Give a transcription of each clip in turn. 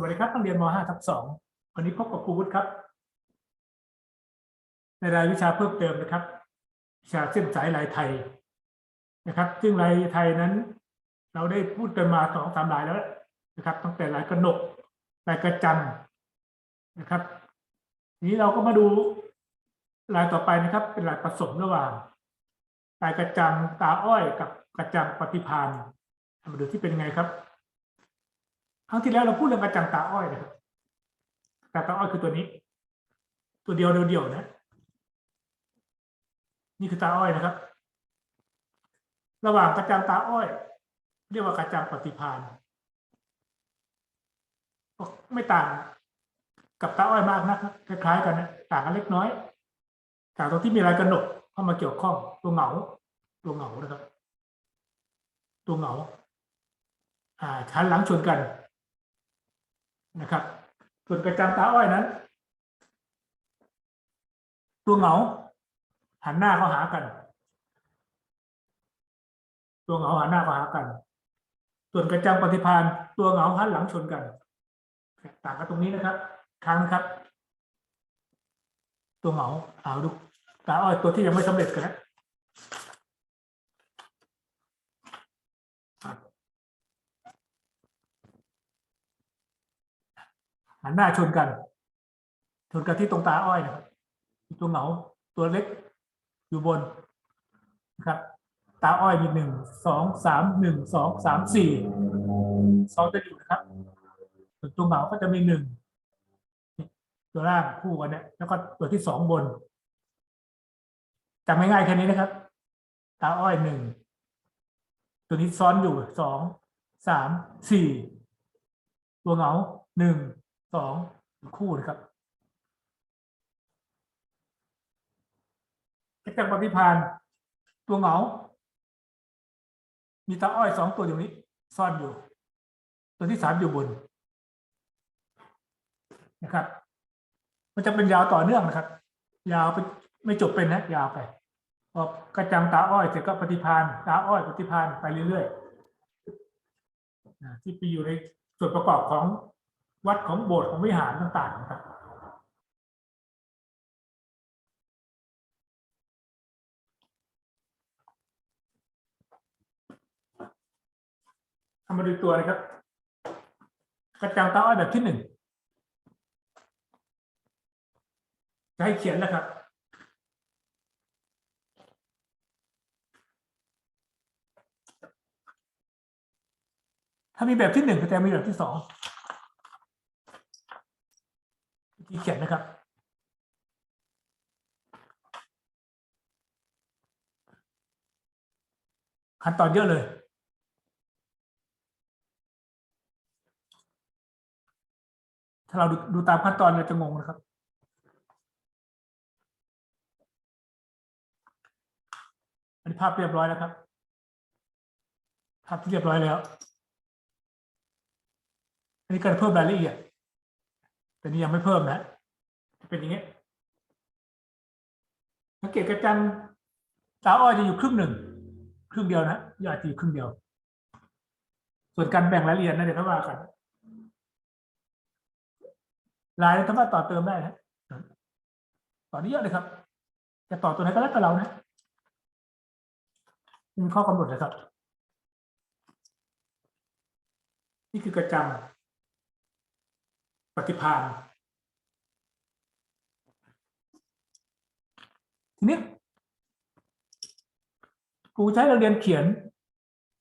วัสดีครับนักเรียนม .5 ทับ2วันนี้พบกับครูวุฒิครับ ในรายวิชาเพิ่มเติมนะครับ วิชาเส้นสายลายไทยนะครับ ซึ่งลายไทยนั้น เราได้พูดกันมาสองสามลายแล้วนะครับ ตั้งแต่ลายกระหนกลายกระจังนะครับทีนี้เราก็มาดูลายต่อไปนะครับ เป็นลายผสมระหว่างลายกระจังตาอ้อยกับกระจังปฏิพานมาดูที่เป็นไงครับ ครั้งที่แล้วเราพูดเรื่องกระจังตาอ้อยนะครับกระจังตาอ้อยคือตัวนี้ ตัวเดียวเดียวๆนะ นี่คือตาอ้อยนะครับ ระหว่างกระจังตาอ้อย เรียกว่ากระจังปฏิพานไม่ต่างกับตาอ้อยมากนะคล้ายๆกันนะต่างกันเล็กน้อยต่างตรงที่มีลายกระหนกเข้ามาเกี่ยวข้องตัวเหงา ตัวเหงานะครับ ตัวเหงาอ่าชั้นหลังชนกัน นะครับ ส่วนกระจังตาอ้อยนั้น ตัวเหงา หันหน้าเข้าหากัน ตัวเหงาหันหน้าเข้าหากัน ส่วนกระจังปฏิพานตัวเหงาหันหลังชนกันตกต่างกันตรงนี้นะครับครั้งครับ ตัวเหงาเอาดูตาอ้อยตัวที่ยังไม่สำเร็จกันนะ หันหน้าชนกัน ชนกันที่ตรงตาอ้อยนะครับตัวเหงาตัวเล็กอยู่บนนะครับตาอ้อยมีหนึ่งสองสามหนึ่งสองสามสี่สองจะอยู่นะครับส่วนตัวเหงาก็จะมีหนึ่งตัวล่างคู่กันเนี่ยแล้วก็ตัวที่สองบนจำง่ายๆแค่นี้นะครับ ตาอ้อยหนึ่งตัวนี้ซ้อนอยู่สองสามสี่ตัวเหงาหนึ่ง สองคู่นะครับกระจังปฏิพานตัวเหงา มีตาอ้อยสองตัวอยู่นี้ ซ่อนอยู่ ตัวที่สามอยู่บนนะครับ มันจะเป็นยาวต่อเนื่องนะครับ ยาวไปไม่จบเป็นนะยาวไปพอกระจังตาอ้อยเสร็จก็ปฏิพานตาอ้อยปฏิพานไปเรื่อยๆที่ไปอยู่ในส่วนประกอบของ วัดของโบสถ์ของวิหารต่างๆครับทำมาดูตัวนะครับ กระจังตาอ้อยแบบที่หนึ่งจะให้เขียนแล้วครับ ถ้ามีแบบที่หนึ่งก็จะมีแบบที่สอง ที่เขียนนะครับขั้นตอนเยอะเลยถ้าเราดูดูตามขั้นตอนเราจะงงนะครับ อันนี้ภาพเรียบร้อยแล้วครับ ภาพที่เรียบร้อยแล้ว อันนี้การเพิ่มรายละเอียด แต่นี่ยังไม่เพิ่มนะเป็นอย่างนี้สังเกตกระจังตาอ้อยจะอยู่ครึ่งหนึ่ง ครึ่งเดียวนะยอดจะอยู่ครึ่งเดียว ส่วนการแบ่งรายละเอียดนะเดี๋ยวเขาว่ากันลายสามารถต่อเติมได้นะต่อนี้เยอะเลยครับ จะต่อตัวไหนก็แล้วแต่เรานะมีข้อกำหนดเลยครับ นี่คือกระจัง ปฏิพานทีนี้ครูใช้เราเรียนเขียน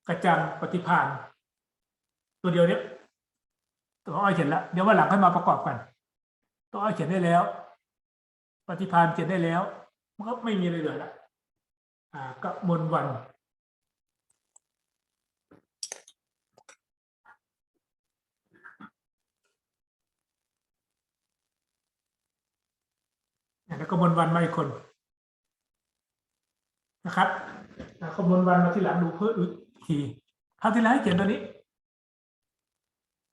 กระจังปฏิพานตัวเดียวเนี้ยตัวอ้อยเขียนแล้วเดี๋ยววันหลังค่อยมาประกอบกัน ตัวอ้อยเขียนได้แล้ว ปฏิพานเขียนได้แล้ว มันก็ไม่มีอะไรเหลือละอ่าก็มนวัน แล้วก็มนวันมาอีกคนนะครับแล้วก็มนวันมาที่หลังดูเพิ่มอีกทีคราวที่แล้วให้เขียนตัวนี้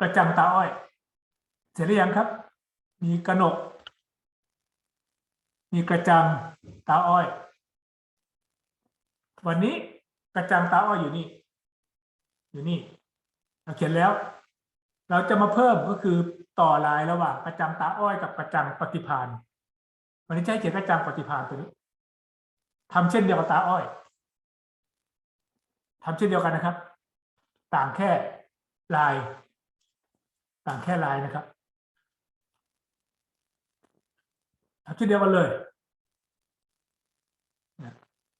กระจังตาอ้อย เสร็จหรือยังครับ มีกระหนก มีกระจังตาอ้อย วันนี้กระจังตาอ้อยอยู่นี่ อยู่นี่เราเขียนแล้ว เราจะมาเพิ่มก็คือต่อลายระหว่างกระจังตาอ้อยกับกระจังปฏิพาน วันนี้ใช้เขียนกระจังปฏิพานตัวนี้ทำเช่นเดียวกับตาอ้อยทำเช่นเดียวกันนะครับ ต่างแค่ลาย ต่างแค่ลายนะครับทำเช่นเดียวกันเลย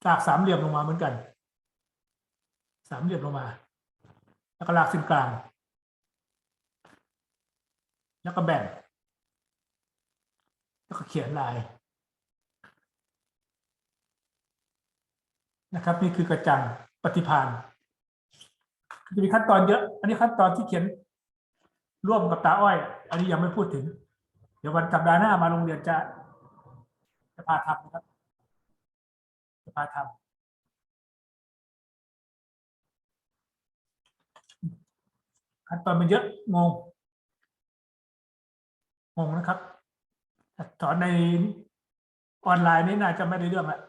ลากสามเหลี่ยมลงมาเหมือนกัน สามเหลี่ยมลงมา แล้วก็ลากเส้นกลาง แล้วก็แบ่ง แล้วก็เขียนลาย นะครับ นี่คือกระจังปฏิพานจะมีขั้นตอนเยอะ อันนี้ขั้นตอนที่เขียนร่วมกับตาอ้อย อันนี้ยังไม่พูดถึง เดี๋ยววันสัปดาห์หน้ามาโรงเรียนจะจะพาทำนะครับจะพาทำขั้นตอนมันเยอะงงงงนะครับสอนในออนไลน์นี่น่าจะไม่ได้เรื่องละ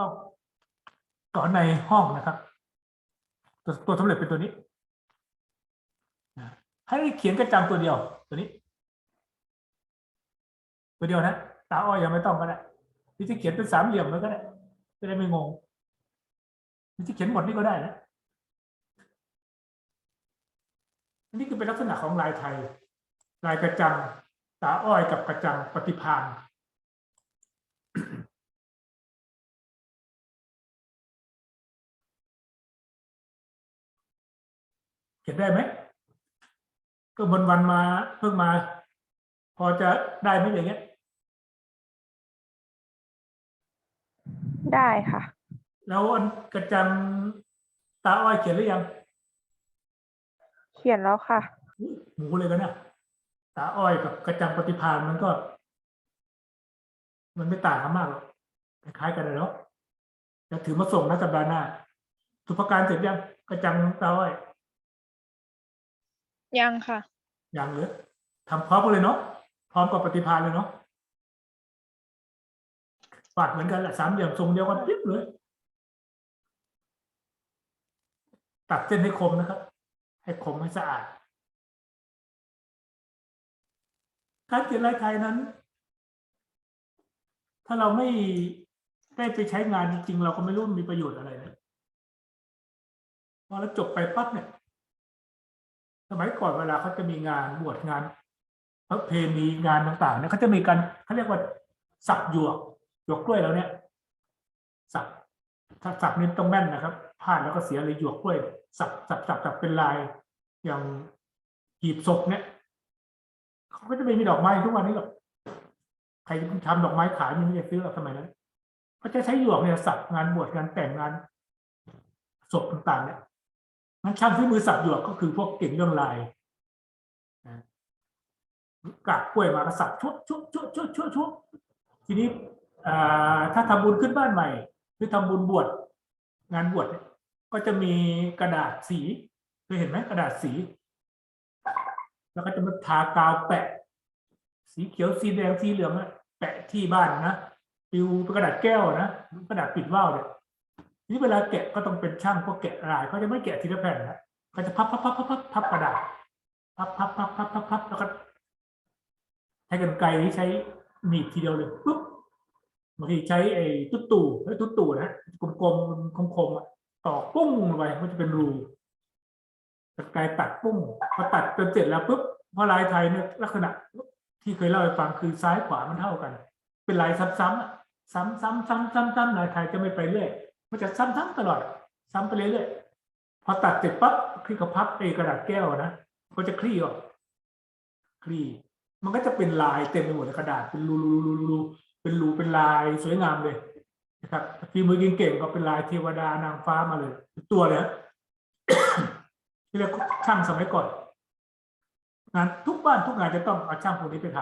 ต้องสอนในห้องนะครับ ตัวตัวสำเร็จเป็นตัวนี้ให้เขียนกระจังตัวเดียว ตัวนี้ ตัวเดียวนะตาอ้อยยังไม่ต้องก็ได้ที่จะเขียนเป็นสามเหลี่ยมเลยก็ได้จะได้ไม่งงที่จะเขียนหมดนี่ก็ได้นะนนี้คือเป็นลักษณะของลายไทย ลายกระจัง ตาอ้อยกับกระจังปฏิพาน เขียนได้ไหมก็บนวันมาเพิ่งมา พอจะได้ไหมอย่างเงี้ย ได้ค่ะ แล้วอันกระจังตาอ้อยเขียนหรือยังเขียนแล้วค่ะ อุ๊ยหมูเลยกันนะตาอ้อยกับกระจังปฏิพานมันก็ มันไม่ต่างกันมากหรอกคล้ายๆกันเลยเนาะจะถือมาส่งนะสัปดาห์หน้าสุภการเสร็จยังกระจังตาอ้อย ยังค่ะ ยังเหรือทำพร้อมกันเลยเนาะพร้อมกับปฏิพานเลยเนาะปัดเหมือนกันแหละสามเหลี่ยมทรงเดียวกันปิ๊บเลย ตัดเส้นให้คมนะครับ ให้คมให้สะอาด การเขียนลายไทยนั้น ถ้าเราไม่ได้ไปใช้งานจริงๆ เราก็ไม่รู้มีประโยชน์อะไรนะพอเราจบไปปั๊บเนี่ย สมัยก่อนเวลาเขาจะมีงานบวชงานพระเพณีงานต่างๆเนี่ยเขาจะมีการเขาเรียกว่าสับหยวกหยวกกล้วยแล้วเนี่ย สับถ้าสับนี่ต้องแม่นนะครับพลาดแล้วก็เสียเลยหยวกกล้วย สับสับสับสับเป็นลาย อย่างหีบศพเนี่ยเขาก็จะไม่มีดอกไม้ทุกวันนี้หรอกใครทำดอกไม้ขายมันไม่ได้ซื้อหรอกสมัยนั้นเขาจะใช้หยวกเนี่ยสับงานบวชงานแต่งงานศพต่างๆเนี่ย มันช่างที่มือสับหยวกก็คือพวกเก่งเรื่องลายนะกากกล้วยมาก็สับชุดชุดชุดชุดชุดชุดทีนี้ถ้าทำบุญขึ้นบ้านใหม่ หรือทำบุญบวชงานบวชเนี่ยก็จะมีกระดาษสีเคยเห็นไหมกระดาษสี แล้วก็จะมาทากาวแปะ สีเขียวสีแดงสีเหลืองแปะที่บ้านนะปิวเป็นกระดาษแก้วนะกระดาษปิดว่าวเนี่ย นี้เวลาแกะก็ต้องเป็นช่างพวกแกะลายเขาจะไม่แกะทีละแผ่นนะเขาจะพับพับพับพับพับพับกระดาษพับพับพับพับพับพับแล้วก็ใช้กันไกรที่ใช้หนีบทีเดียวเลยปุ๊บบางทีใช้ไอ้ตุ๊ดตู่ไอ้ตุ๊ดตู่นะกลมๆคมๆอะตอปุ้งลงไปมันจะเป็นรูกันไกรตัดปุ้งพอตัดจนเสร็จแล้วปุ๊บเพราะลายไทยเนี่ยลักษณะที่เคยเล่าให้ฟังคือซ้ายขวามันเท่ากัน เป็นลายซ้ำๆอะซ้ำๆซ้ำๆซ้ำๆลายไทยจะไม่ไปเรื่อย มันจะซ้ำๆตลอด ซ้ำไปเรื่อยๆพอตัดเสร็จปั๊บคลี่กระพับไอ้กระดาษแก้วนะก็จะคลี่ออกคลี่มันก็จะเป็นลายเต็มไปหมดในกระดาษเป็นรูรูรูรูเป็นรูเป็นลายสวยงามเลยนะครับฝีมือเก่งๆก็เป็นลายเทวดานางฟ้ามาเลยตัวเลยที่เรียกช่างสมัยก่อนงานทุกบ้านทุกงานจะต้องเอาช่างพวกนี้ไปท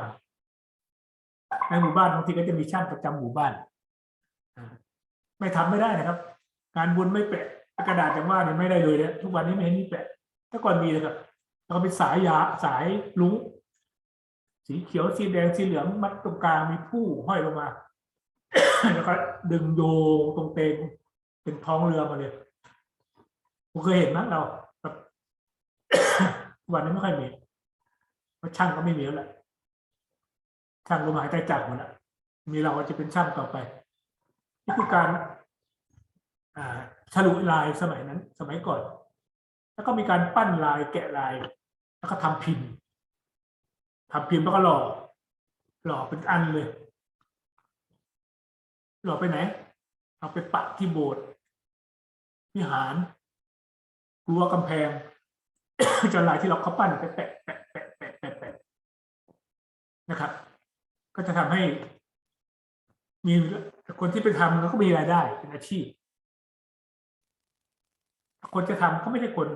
ำในหมู่บ้านบางทีก็จะมีช่างประจำหมู่บ้าน ไม่ทำไม่ได้นะครับงานบุญไม่แปะกระดาษอย่างว่าเนี่ยไม่ได้เลยเนี่ยทุกวันนี้ไม่เห็นมีแปะแต่ก่อนมีเลยครับแล้วก็เป็นสายยาสายลุงสีเขียวสีแดงสีเหลืองมัดตรงกลางมีผู้ห้อยลงมา แล้วก็ดึงโยงตรงเตงเป็นท้องเรือมาเลยผมเคยเห็นนะเราแบบวันนี้ไม่ค่อยมีเพราะช่างก็ไม่มีแล้วแหละช่างลมหายใจจากหมดแล้วมีเราจะเป็นช่างต่อไปนี่คือการ ฉลุลายสมัยนั้น สมัยก่อน แล้วก็มีการปั้นลายแกะลาย แล้วก็ทำพิมพ์ทำพิมพ์แล้วก็หล่อหล่อเป็นอันเลย หล่อไปไหน เอาไปปักที่โบสถ์วิหารรั้วกำแพงจนลายที่เราเขาปั้นไปแปะแปะแปะแปะแปะแปะนะครับ ก็จะทำให้ มีคนที่ไปทำแล้วก็มีรายได้เป็นอาชีพ คนจะทำก็ไม่ใช่คน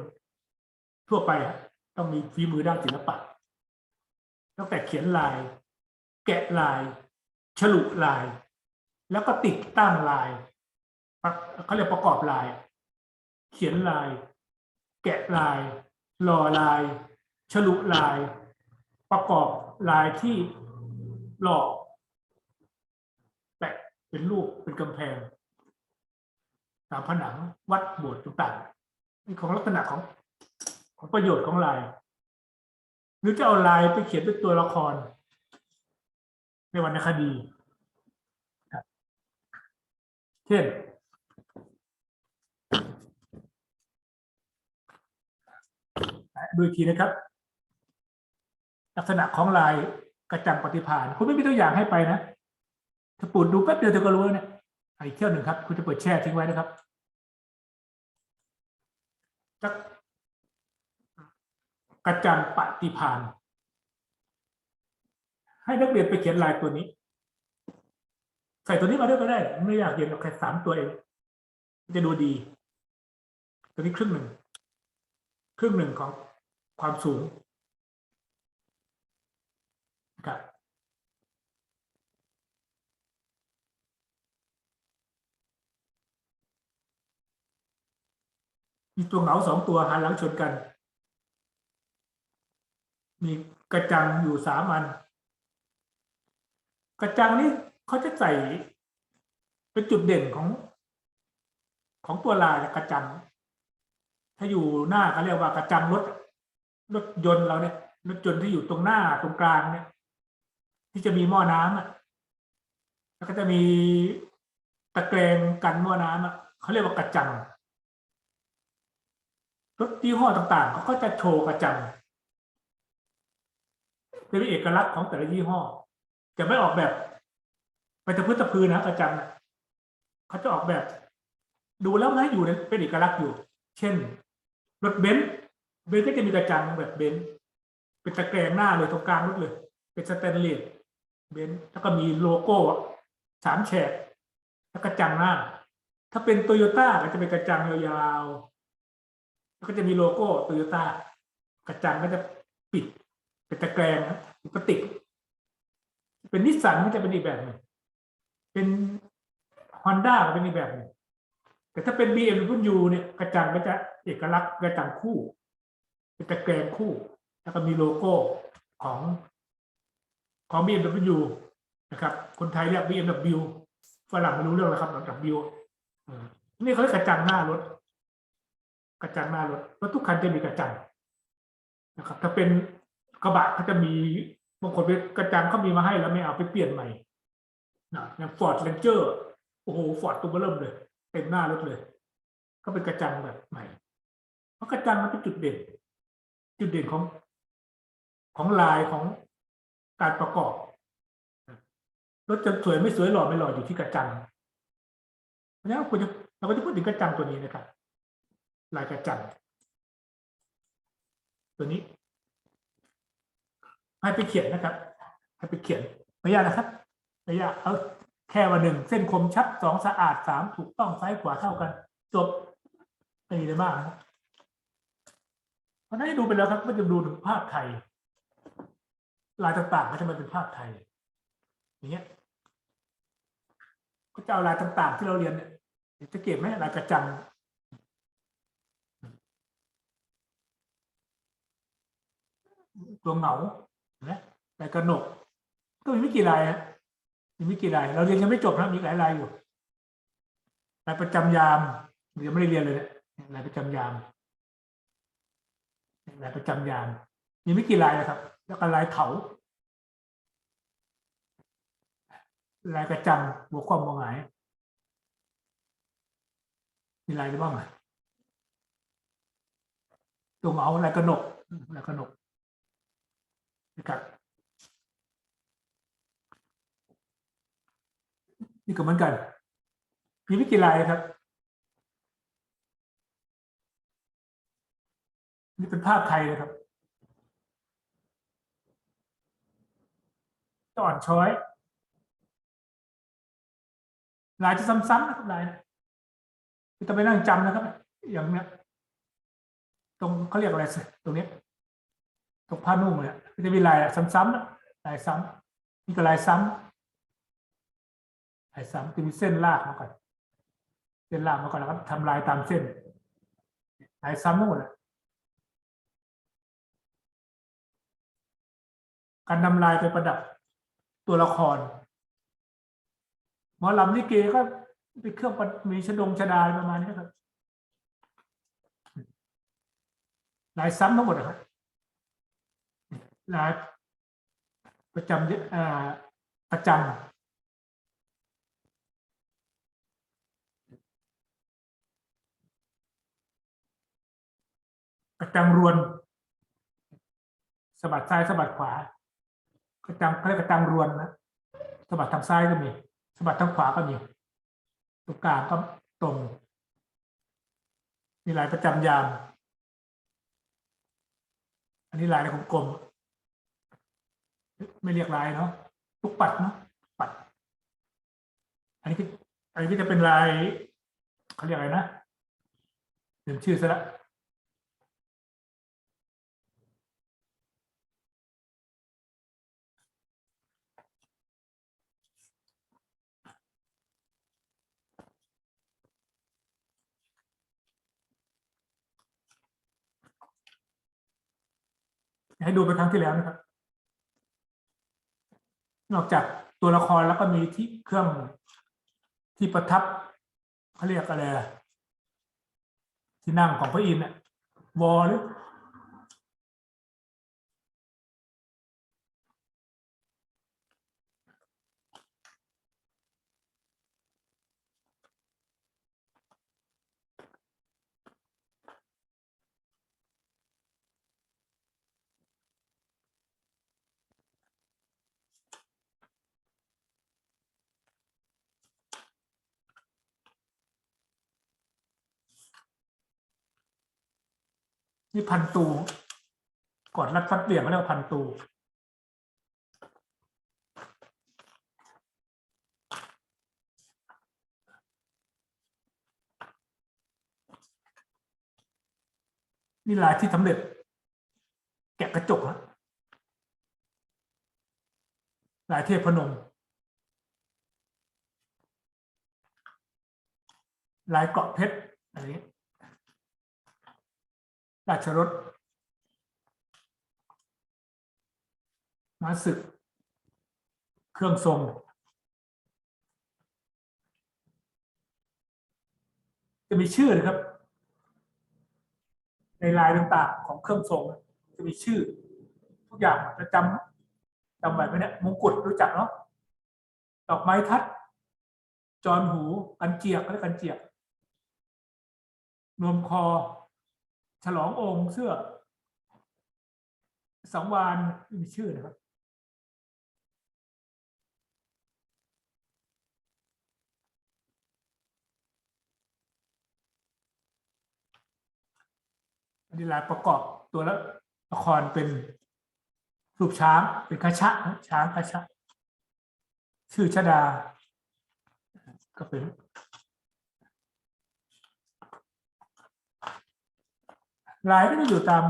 ทั่วไปอะต้องมีฝีมือด้านศิลปะตั้งแต่เขียนลาย แกะลาย ฉลุลาย แล้วก็ติดตั้งลายเขาเรียกประกอบลาย เขียนลาย แกะลายหล่อลาย ฉลุลาย ประกอบลายที่หล่อแปะเป็นรูปเป็นกำแพงตามผนังวัดโบสถ์ต่างๆ ของลักษณะของของประโยชน์ของลาย หรือจะเอาลายไปเขียนเป็นตัวละคร ในวรรณคดีเช่นดูอีกทีนะครับ ลักษณะของลายกระจังปฏิภาณคุณไม่มีตัวอย่างให้ไปนะ ถ้าปูดดูแป๊บเดียวเธอก็รู้แล้วเนี่ยอะอีกเที่ยวหนึ่งครับ คุณจะเปิดแช่ทิ้งไว้นะครับ จักกระจังปฏิภาณให้นักเรียนไปเขียนลายตัวนี้ ใส่ตัวนี้มาด้วยก็ได้ ไม่อยากเรียนหรอกแค่สามตัวเองจะดูดี ตัวนี้ครึ่งหนึ่งครึ่งหนึ่งของความสูงครับ มีตัวเหงาสองตัวหันหลังชนกัน มีกระจังอยู่สามอัน กระจังนี้เขาจะใส่เป็นจุดเด่นของ ของตัวลายกระจัง ถ้าอยู่หน้าเขาเรียกว่ากระจังรถรถยนต์เราเนี่ยรถยนต์ที่อยู่ตรงหน้าตรงกลางเนี่ย ที่จะมีหม้อน้ำอะ แล้วก็จะมีตะแกรงกันหม้อน้ำอะเขาเรียกว่ากระจัง รถยี่ห้อต่างๆเขาก็จะโชว์กระจังจะมีเอกลักษณ์ของแต่ละยี่ห้อ จะไม่ออกแบบไปตะพื้นตะพืนนะกระจังเขาจะออกแบบ ดูแล้วมันให้อยู่เป็นเอกลักษณ์อยู่ เช่น รถเบนซ์เบนซ์ก็จะมีกระจังแบบเบนซ์เป็นตะแกรงหน้าเลยตรงกลางรถเลย เป็นสแตนเลสเบนซ์แล้วก็มีโลโก้สามแฉกแล้วกระจังหน้า ถ้าเป็นโตโยต้าก็จะเป็นกระจังยาวๆแล้ว ก็จะมีโลโก้โตโยต้ากระจังก็จะปิดเป็นตะแกรงนะพลาสติก เป็นนิสสันก็จะเป็นอีกแบบหนึ่งเป็นฮอนด้าก็เป็นอีกแบบหนึ่งแต่ถ้าเป็น BMW เนี่ยกระจังก็จะเอกลักษณ์กระจังคู่ เป็นตะแกรงคู่ แล้วก็มีโลโก้ของของ BMW นะครับ คนไทยเรียก BMW ฝรั่งไม่รู้เรื่องแล้วครับ W อืมนี่เขาเรียกกระจังหน้ารถ กระจังหน้ารถรถทุกคันจะมีกระจังนะครับ ถ้าเป็นกระบะเขาจะมีบางคนเป็นกระจังเขามีมาให้แล้วไม่เอาไปเปลี่ยนใหม่นะอย่างฟอร์ดเรนเจอร์โอ้โหฟอร์ดตัวเบอร์เริ่มเลยเต็มหน้ารถเลย ก็เป็นกระจังแบบใหม่ เพราะกระจังมันเป็นจุดเด่น จุดเด่นของของลายของการประกอบรถจะสวยไม่สวยหล่อไม่หล่ออยู่ที่กระจังเพราะฉะนั้นคุณจะเราก็จะพูดถึงกระจังตัวนี้นะครับ ลายกระจังตัวนี้ ให้ไปเขียนนะครับ ให้ไปเขียนไม่ยากนะครับไม่ยากเอาแค่ว่าหนึ่งเส้นคมชัดสองสะอาดสามถูกต้องซ้ายขวาเท่ากัน จบไม่มีอะไรมากนะเพราะฉะนั้นให้ดูไปแล้วครับก็จะดูถึงภาพไทย ลายต่างๆก็จะมาเป็นภาพไทยอย่างเงี้ยก็จะเอาลายต่างๆที่เราเรียนเนี่ยจะเก็บไหมลายกระจัง ตัวเหงาเห็นะลายกระหนก ก็มีไม่กี่ลายฮะมีไม่กี่ลาย เราเรียนยังไม่จบนะมีหลายลายอยู่ลายประจำยามยังไม่ได้เรียนเลยเนี่ยลายประจำยามลายประจำยาม มีไม่กี่ลายนะครับ แล้วก็ลายเถาลายกระจังหัวความมองหงายมีลายอะไรบ้างอะตัวเหมาลายกระหนกลายกระหนก นะครับนี่ก็เหมือนกัน มีไม่กี่ลายครับ นี่เป็นภาพไทยนะครับจะอ่อนช้อย ลายจะซ้ำๆนะครับลายนะไม่ต้องไปนั่งจำนะครับ อย่างเนี้ย ตรงเขาเรียกอะไรสิตรงเนี้ยตรงผ้านุ่งเนี่ย มันจะมีลายซ้ำๆลายซ้ำนี่ก็ลายซ้ำลายซ้ำจะมีเส้นลากมาก่อนเส้นลากมาก่อนแล้วก็ทำลายตามเส้นลายซ้ำทั้งหมดเลยการนำลายไปประดับตัวละครหมอลำลิเกก็เป็นเครื่องมีชดงชดาประมาณนี้ครับลายซ้ำทั้งหมดนะครับ ลายประจำประจำประจำรวนสะบัดซ้ายสะบัดขวากระจังเขาเรียกกระจังรวนนะสะบัดทางซ้ายก็มีสะบัดทางขวาก็มีตรงกลางก็ตรง มีลายประจำยาม อันนี้ลายในกลมๆ ไม่เรียกลายเนาะลูกปัดเนาะปัด อันนี้ก็อันนี้ก็จะเป็นลายเขาเรียกอะไรนะลืมชื่อซะละให้ดูไปครั้งที่แล้วนะครับ นอกจากตัวละครแล้วก็มีที่เครื่องที่ประทับเขาเรียกอะไรที่นั่งของพระอินทร์น่ยวอลหรือ นี่พันตูกอดรัดฟัดเบี่ยงเขาเรียกว่าพันตูนี่ลายที่สำเร็จ แกะกระจกฮะลายเทพพนม ลายเกาะเพชรอะไรนี้ ราชรถม้าศึก เครื่องทรง จะมีชื่อนะครับ ในลายต่างๆของเครื่องทรง จะมีชื่อ ทุกอย่างจะจำจำไว้ไหมเนี่ยมงกุฎรู้จักเนาะดอกไม้ทัด จอนหู กันเจียกก็เรียกกันเจียกนวมคอ ฉลององค์เสื้อ สังวานมีชื่อนะครับอันนี้ลาประกอบตัวละละครเป็นรูปช้างเป็นคาชะนะช้างคาชะชื่อชดา ก็เป็น ลายก็จะอยู่ตาม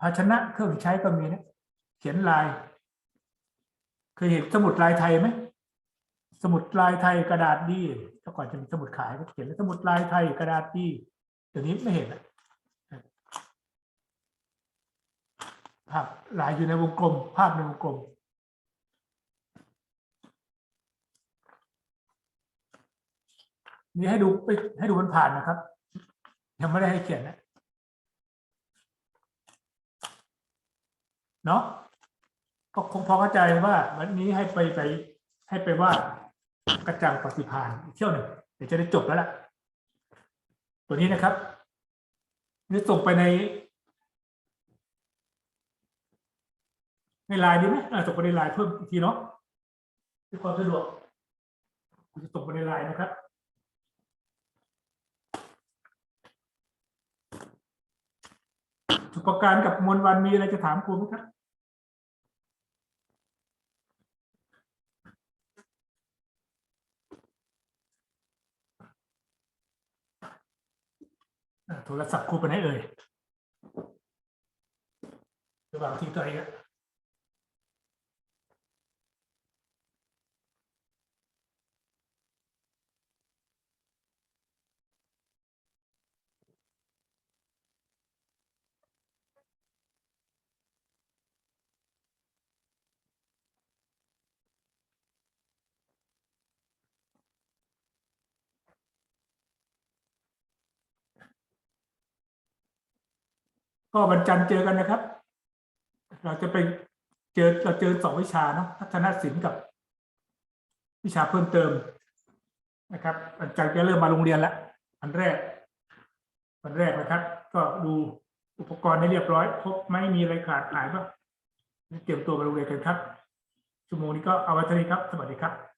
ภาชนะเครื่องใช้ก็มีนะเขียนลายเคยเห็นสมุดลายไทยไหมสมุดลายไทยกระดาษดีแต่ก่อนจะมีสมุดขายก็เขียนแล้วสมุดลายไทยกระดาษดีเดี๋ยวนี้ไม่เห็นแล้วภาพลายอยู่ในวงกลม ภาพในวงกลม นี่ให้ดูไปให้ดูมันผ่านนะครับ ยังไม่ได้ให้เขียนนะเนาะก็คงพอเข้าใจว่า วันนี้ให้ไปไป ให้ไปว่ากระจังปฏิพานเที่ยวหนึ่งเดี๋ยวจะได้จบแล้วล่ะ ตัวนี้นะครับนี่ส่งไปใน ในไลน์ดีไหมส่งไปในไลน์เพิ่มอีกทีเนาะเพื่อความสะดวกจะส่งไปในไลน์นะครับ สุปการกับมวลวันมีอะไรจะถามครูไหมครับโทรศัพท์ครูไปไหนเอ่ยระหว่างที่ตัวเอง ก็วันจันทร์เจอกันนะครับ เราจะไปเจอเราเจอสองวิชาเนาะพัฒนศิลป์กับ วิชาเพิ่มเติมนะครับวันจันทร์จะเริ่มมาโรงเรียนแล้ววันแรกวันแรกนะครับ ก็ดูอุปกรณ์ให้เรียบร้อยครบไม่มีอะไรขาดหายบ้างเตรียมตัวไปโรงเรียนกันครับชั่วโมงนี้ก็เอาไว้เท่านี้ครับ สวัสดีครับ